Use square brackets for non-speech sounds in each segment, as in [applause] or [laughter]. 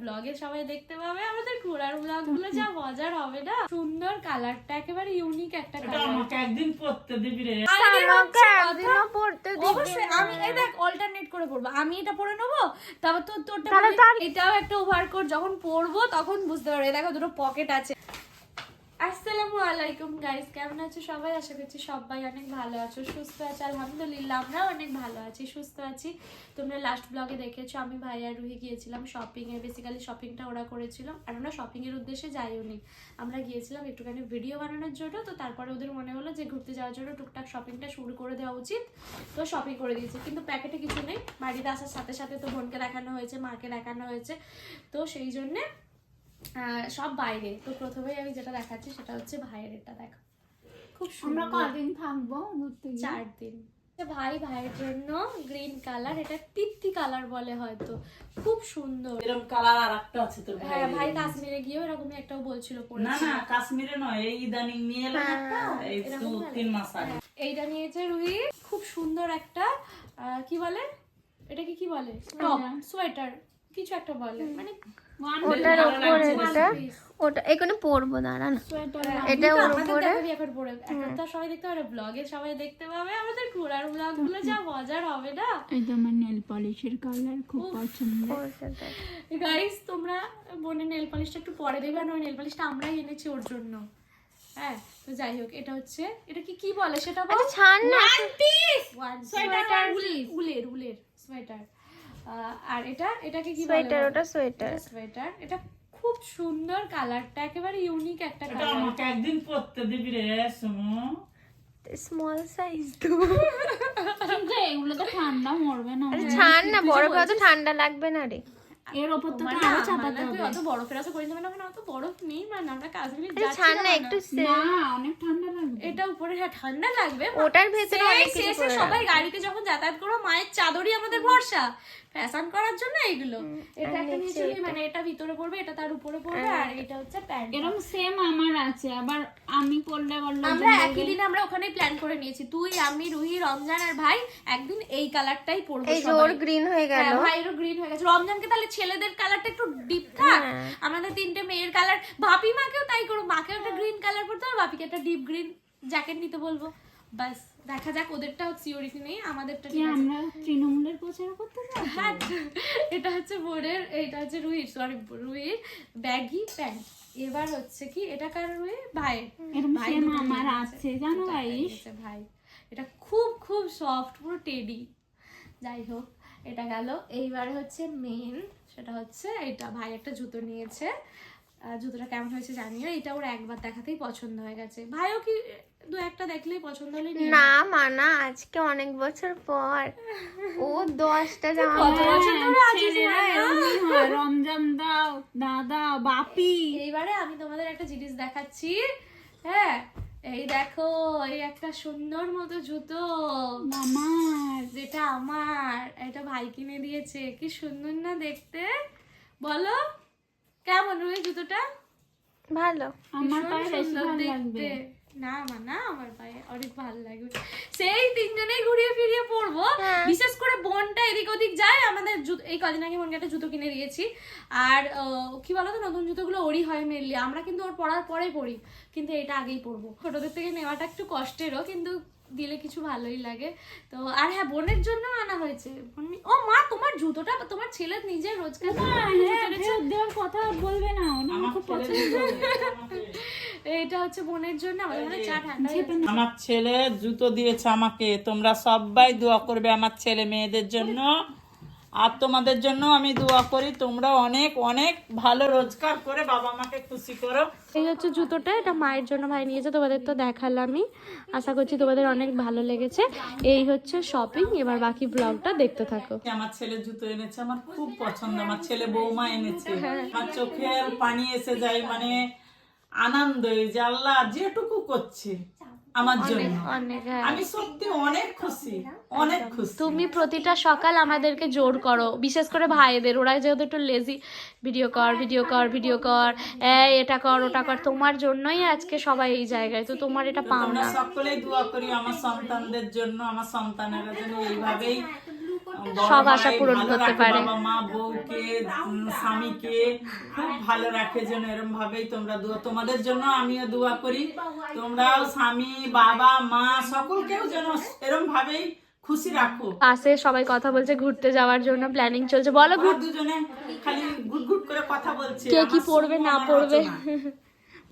ব্লগে সবাই দেখতে পাবে আমাদের ঘোরার ব্লগগুলো যা মজার হবে না? সুন্দর কালারটা একেবারে ইউনিক একটা কালার আমাকে একদিন পড়তে দিবি রে। আমাকে এখনও পড়তে দিবে অবশ্যই আমি এই দেখ অল্টারনেট করে পড়ব। আমি এটা পরে নেব তারপর তোর তোরটা পরবি। এটাও একটা ওভারকোট যখন পরবো তখন বুঝতে পারবে। দেখো দুটো পকেট আছে। আসসালামু আলাইকুম গাইস কেমন আছো সবাই? আশা করছি সবাই অনেক ভালো আছো, সুস্থ আছো। আলহামদুলিল্লাহ আমরা অনেক ভালো আছি, সুস্থ আছি। তোমরা লাস্ট ব্লগে দেখেছ, আমি ভাই আর রুহি গিয়েছিলাম শপিংয়ে বেসিক্যালি শপিংটা ওরা করেছিল, আর আমরা শপিংয়ের উদ্দেশ্যে যাইও নি। আমরা গিয়েছিলাম একটুখানি ভিডিও বানানোর জন্য, তো তারপরে ওদের মনে হলো যে ঘুরতে যাওয়ার জন্য টুকটাক শপিংটা শুরু করে দেওয়া উচিত। তো শপিং করে দিয়েছি, কিন্তু প্যাকেটে কিছু নেই। বাড়িতে আসার সাথে সাথে তো বোনকে দেখানো হয়েছে, মাকে দেখানো হয়েছে। তো সেই জন্যে সব বাইরে। তো প্রথমেই আমি যেটা দেখাচ্ছি সেটা হচ্ছে ভাইয়ের এটা দেখো। খুব আমরা সুন্দর। কদিন থাকব ঘুরতে চার দিন। এ ভাই ভাইয়ের জন্য গ্রিন কালার এটা তিত্তি কালার বলে হয়তো। খুব সুন্দর। এরকম কালার আর একটা আছে তোর ভাই হ্যাঁ ভাই কাশ্মীরে গিয়েও এরকমই একটাও বলছিল না না কাশ্মীরে নয় এই ইদানিং নিয়ে এলাম একটা এই হ্যাঁ, দু তিন মাস আগে। এইটা নিয়েছে রুহি। খুব সুন্দর একটা আহ, কি বলে? এটাকে কি বলে? টপ সোয়েটার কিছু একটা বলে। মানে One ওটার piece ওপরে ওপরে one এটা ওটা এখানে পরবো দাঁড়া এটা ওর উপরে? এখন পরে এখন তো সবাই দেখতে পাবে ব্লগে সবাই দেখতে পাবে। আমাদের ঘোরার ব্লগগুলো যা মজার হবে না? এটা আমার নেল পলিশের কালার খুব পছন্দ। গাইস তোমরা বোনের নেল পালিশটা একটু পরে দেবে আর ওই নেল পালিশটা আমরাই এনেছি ওর জন্য। হ্যাঁ তো যাই হোক এটা হচ্ছে এটা কি কি বলে সেটা বল? আচ্ছা ছাড় না। সোয়েটার উলের উলের সোয়েটার আর এটা এটাকে কি বলে সোয়েটার ওটা সোয়েটার। সোয়েটার। এটা খুব সুন্দর কালারটা একেবারে ইউনিক একটা কালার। এটা আমাকে একদিন পড়তে দিবি রে সুমু। স্মল সাইজ তো। [laughs] কিন্তু এগুলো তো ঠান্ডা মরবে না। আরে ছাড় না বরফ তো ঠান্ডা লাগবে না রে। এর ওপর তো মানে আরও চাপাতে মানে হবে। অত আশা করিস না মানে অত বরফ নেই মানে আমরা আরে যাচ্ছি না মানে। একটু না অনেক ঠান্ডা লাগবে। এটা উপরে হ্যাঁ ঠান্ডা লাগবে ওটার ভেতরে অনেক কিছু সবাই গাড়িতে যখন যাতায়াত করো মায়ের চাদরই আমাদের ভরসা। ফ্যাশন করার জন্য এইগুলো। এটা একটা নিচে মানে এটা ভিতরে পড়বে এটা তার উপরে পড়বে আর এটা হচ্ছে প্যান্ট। এরকম সেম আমার আছে আবার আমি পড়লে বলল আমরা একই দিন আমরা ওখানে প্ল্যান করে নিয়েছি। তুই আমি রুহি রমজান আর ভাই একদিন এই কালারটাই পরবো এই যে। ওর গ্রিন হয়ে গেল। হ্যাঁ, ভাইয়েরও গ্রিন হয়ে গেছে। রমজানকে তাহলে ছেলেদের কালারটা একটু ডিপ থাক। হ্যাঁ। আমাদের তিনটে মেয়ের কালার ভাপি মাকেও তাই করো মাকে একটা গ্রিন কালার পরতে হবে ভাপিকে একটা ডিপ গ্রিন জ্যাকেট নিতে বলব। বাস দেখা যাক ওদেরটা সিওরিটি নেই আমাদেরটা কি আমরা তৃণমূলের প্রচার করতে যাব হ্যাঁ, এটা হচ্ছে বোনের এটা হচ্ছে রুহির সরি রুহির ব্যাগি প্যান্ট এবার হচ্ছে কি এটা কার রুহি? ভাই সেম আমার আছে। জানো নিয়েছে ভাই? এটা খুব খুব সফট পুরো টেডি যাই হোক এটা গেল। এইবার হচ্ছে মেন সেটা হচ্ছে এটা ভাই একটা জুতো নিয়েছে। জুতোটা কেমন হয়েছে জানিও। এটা ওর একবার দেখাতেই পছন্দ হয়ে গেছে। ভাইও কি দু একটা দেখলেই পছন্দ হলে? না মানা আজকে অনেক বছর পর। ও দশটা জামা না? এরকমই হয় রমজান দাও দাদা বাপি। এইবারে আমি তোমাদের একটা জিনিস দেখাচ্ছি। হ্যাঁ এই দেখো এই একটা সুন্দর মতো জুতো। আমার যেটা আমার এটা ভাই কিনে দিয়েছে। কি সুন্দর না দেখতে। বলো। কেমন রুই জুতোটা? ভালো। ভীষণ পায়ে বেশি ভালো লাগবে। না মা না আমার পায়ে অনেক ভালো লাগবে সেই তিনজনেই ঘুরিয়ে ফিরিয়ে পড়ব হ্যাঁ। বিশেষ করে বোনটা এদিক ওদিক যায়। আমাদের জুতো এই কদিন আগে বোনকে একটা জুতো কিনে দিয়েছি। আর আহ, কি বলতো নতুন জুতোগুলো ওরই হয় মেনলি আমরা কিন্তু ওর পড়ার পরে পড়ি কিন্তু এটা আগেই পরবো। ছোটদের থেকে নেওয়াটা একটু কষ্টেরও কিন্তু দিলে কিছু ভালোই লাগে। তো আর হ্যাঁ বোনের জন্য আনা হয়েছে। ও মা তোমার জুতোটা তোমার ছেলে নিজে রোজগার হ্যাঁ দেওয়ার কথা বলবে না খুব পছন্দ। এটা হচ্ছে বোনের জন্য আমাদের মনে চা ঠান্ডা আমার ছেলে জুতো দিয়েছে আমাকে তোমরা সবাই দোয়া করবে আমার ছেলে মেয়েদের জন্য। আর তোমাদের জন্য আমি দোয়া করি তোমরা অনেক অনেক ভালো রোজগার করে বাবা মাকে খুশি করো। এই হচ্ছে জুতোটা এটা মায়ের জন্য ভাই নিয়েছে তোমাদের তো দেখালামই। আশা করছি তোমাদের অনেক ভালো লেগেছে। এই হচ্ছে শপিং এবার বাকি ব্লগটা দেখতে থাকো। আমার ছেলে জুতো এনেছে আমার খুব পছন্দ আমার ছেলে বৌমা এনেছে। আমার চোখে পানি এসে যায় মানে আনন্দ এই যে আল্লাহ যেটুকু করছে। আমার জন্য। হ্যাঁ। আমি সত্যি অনেক খুশি অনেক খুশি। তুমি প্রতিটা সকাল আমাদেরকে জোর করো বিশেষ করে ভাইদের। ওরা যেহেতু একটু লেজি ভিডিও কর ভিডিও কর ভিডিও কর। এই এটা কর ওটা কর। তোমার জন্যই আজকে সবাই এই জায়গায়। তো তোমার এটা পাও সকলে না সকলেই দোয়া করি আমার সন্তানদের জন্য আমার সন্তানেরা যেন এইভাবেই সব আশা পূরণ করতে পারে। বাবা মা বউকে স্বামীকে খুব ভালো রাখে যেন এরকম ভাবেই তোমরা দোয়া তোমাদের জন্য আমিও দোয়া করি। তোমরাও স্বামী বাবা মা সকলকেও যেন এরকম ভাবেই খুশি রাখো। পাশে সবাই কথা বলছে ঘুরতে যাওয়ার জন্য প্ল্যানিং চলছে। বলো দুজনে খালি গুট গুট করে কথা বলছে। কে কি পড়বে না পড়বে।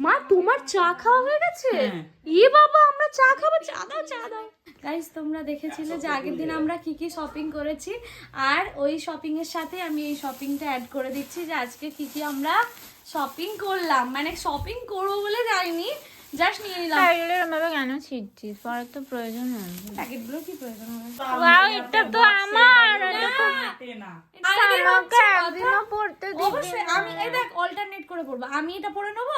মা তোমার চা খাওয়া হয়ে গেছে? হ্যাঁ। ই বাবা আমরা চা খাব চা দাও চা দাও। গাইস তোমরা দেখেছিলে যে আগের দিন আমরা কি কি শপিং করেছি আর ওই শপিং এর সাথে আমি এই শপিংটা অ্যাড করে দিচ্ছি যে আজকে কি কি আমরা শপিং করলাম। মানে শপিং করব বলে যাইনি জাস্ট নিয়ে নিলাম। এগুলো এরমভাবে কেন ছিটছিস পরে তো প্রয়োজন হবে। প্যাকেটগুলো কি প্রয়োজন হবে? Wow, এটা তো আমার, এটা তো- হাঁটে না। আগের হচ্ছে আমাকে একদিনও পড়তে দিবি অবশ্যই আমি এই দেখ অল্টারনেট করে পড়ব। আমি এটা পড়ে নেব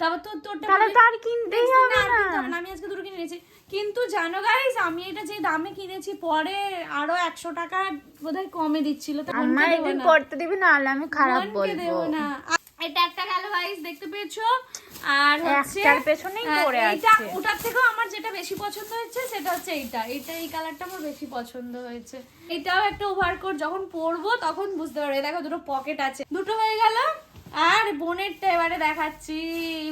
তারপর তোর তোরটা তাহলে পড়বি। তার কিনতেই হবে না। কিনতে হবে না, আমি আজকে দুটো কিনে নিয়েছি। কিন্তু জানো গাইস আমি এটা যে দামে কিনেছি পরে আরও একশো টাকা বোধহয় কমে দিচ্ছিল আমার একদিন পড়তে দিবি নাহলে আমি খারাপ বলব দেবো না। এটা একটা গেল গাইস দেখতে পেয়েছ? আর হচ্ছে পেছনেই পড়ে আছে। ওটার থেকেও আমার যেটা বেশি পছন্দ হয়েছে সেটা হচ্ছে এইটা। এইটা এই কালারটা আমার বেশি পছন্দ হয়েছে। এটাও একটা ওভারকোট যখন পরবো তখন বুঝতে পারবে। দেখো দুটো পকেট আছে। দুটো হয়ে গেল। আর বোনেরটা এবারে দেখাচ্ছি।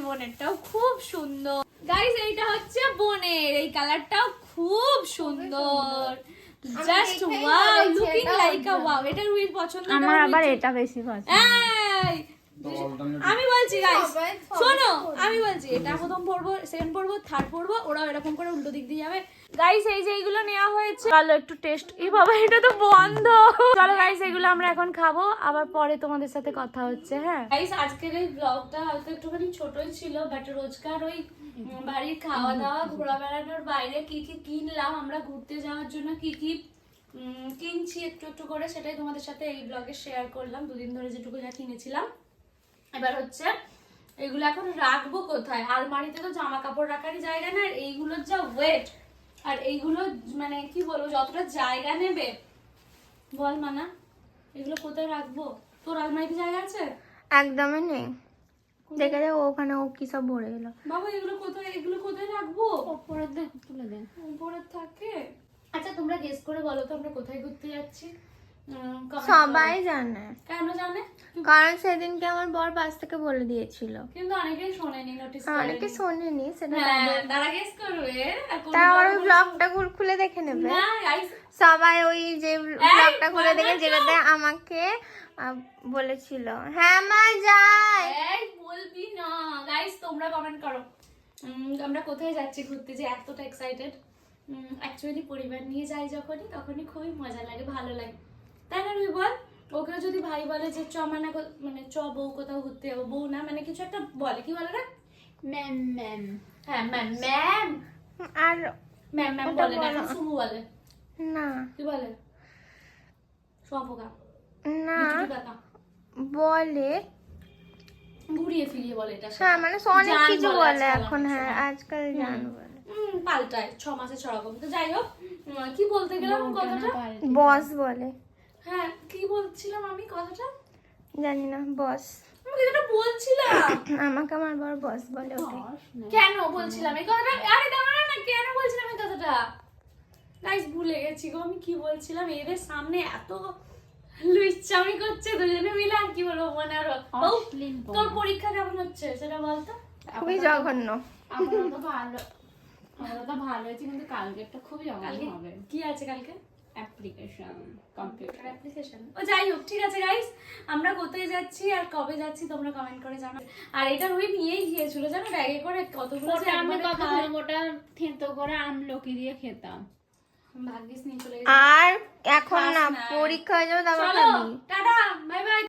বোনেরটাও খুব সুন্দর। গাইস এইটা হচ্ছে বোনের। এই কালারটাও খুব সুন্দর। Just wow looking like a wow এটা রুইর পছন্দ এটা আমার আবার এটা বেশি পছন্দ। আমি বলছি গাইস শোনো আমি বলছি এটা প্রথম পড়ব সেকেন্ড পড়ব থার্ড পড়ব ওরাও এরকম করে উল্টো দিক দিয়ে যাবে। গাইস এই যে এইগুলো নেওয়া হয়েছে চলো একটু টেস্ট এই বাবা এটা তো বন্ধ। চলো গাইস এগুলো আমরা এখন খাব আবার পরে তোমাদের সাথে কথা হচ্ছে হ্যাঁ? গাইস আজকের এই ব্লগটা হয়তো একটুখানি ছোটই ছিল বাট রোজকার ওই বাড়ির খাওয়া দাওয়া ঘোরা বেড়ানোর বাইরে কি কি কিনলাম আমরা ঘুরতে যাওয়ার জন্য কি কি উম, কিনছি একটু একটু করে সেটাই তোমাদের সাথে এই ব্লগে শেয়ার করলাম। দুদিন ধরে যেটুকু যা কিনেছিলাম। এবার হচ্ছে এগুলো এখন রাখব কোথায়? আলমারিতে তো জামা কাপড় রাখারই জায়গা না আর এইগুলোর যা ওয়েট আর এইগুলো মানে কি বলব যতটা জায়গা নেবে। বল মানা এগুলো কোথায় রাখব? তোর আলমারিতে জায়গা আছে? একদমই নেই। দেখে দে ওখানে ও কি সব ভরে গেল। বাবা এগুলো কোথায় এগুলো কোথায় রাখব? উপরে দে তুলে দে। উপরে থাকে। আচ্ছা তোমরা গেস করে বলো তো আমরা কোথায় ঘুরতে যাচ্ছি। সবাই জানে। কেন জানে? কারণ সেদিনকে আমার বর পাশ থেকে বলে দিয়েছিল। কিন্তু অনেকেই শোনেনি নোটিস অনেকে শোনেনি সেটা হ্যাঁ তারা গেস করবে তারা ব্লগটা খুলে দেখে নেবে। সবাই ওই যে ব্লগটা খুলে দেখে যেটাতে আমাকে বলেছিল। হ্যাঁ মা যাই। এই বলবি না। গাইস তোমরা কমেন্ট করো। আমরা কোথায় যাচ্ছি ঘুরতে যে এতটা এক্সাইটেড অ্যাকচুয়ালি পরিবার নিয়ে যাই যখনই তখনই খুবই মজা লাগে ভালো লাগে। তাই না রুই বল ওকেও যদি ভাই বলে যে চ মানে মানে চ বউ কোথাও ঘুরতে যাব বউ না মানে কিছু একটা বলে কি বলে না ম্যাম ম্যাম। হ্যাঁ ম্যাম ম্যাম। আর ম্যাম ম্যাম বলে না শুভু বলে। না। কি বলে? সপকা না। বলে। ঘুরিয়ে ফিরিয়ে বলে এটা হ্যাঁ মানে অনেক কিছু বলে বলে এখন হ্যাঁ আজকাল জান বলে। পাল্টায় ছ মাসে ছ রকম তো যাই হোক কি বলতে গেলাম কথাটা? বস বলে। হ্যাঁ কি বলছিলাম আমি কথাটা? জানি না বস। আমি যেটা বলছিলাম। আমাকে আমার বর বস বলে ওকে। কেন বলছিলাম? এই কথাটা আরে দাঁড়া না কেন বলছিলাম এই কথাটা? গাইস ভুলে গেছি গো আমি কি বলছিলাম? এদের সামনে এত লুইচামি করছে দুজনে মিলে আর কি বলব মনে আর তোর পরীক্ষা কেমন হচ্ছে? সেটা বলতো খুবই জঘন্য। আপাতত ভালো আপাতত ভালো হয়েছে কিন্তু কালকে একটা খুবই কালকে? হবে। কি আছে কালকে? অ্যাপ্লিকেশন কম্পিউটার অ্যাপ্লিকেশন ও যাই হোক ঠিক আছে গাইস আমরা কোথায় যাচ্ছি আর কবে যাচ্ছি তোমরা কমেন্ট করে জানাও। আর এটা রুই নিয়েই গিয়েছিল জানো? ব্যাগে করে কতগুলো আমি। করে আমলকি দিয়ে খেতাম? ভাগ্যিস নিয়ে চলে আর এখন না পরীক্ষা হয়ে যাবে তারপর টাটা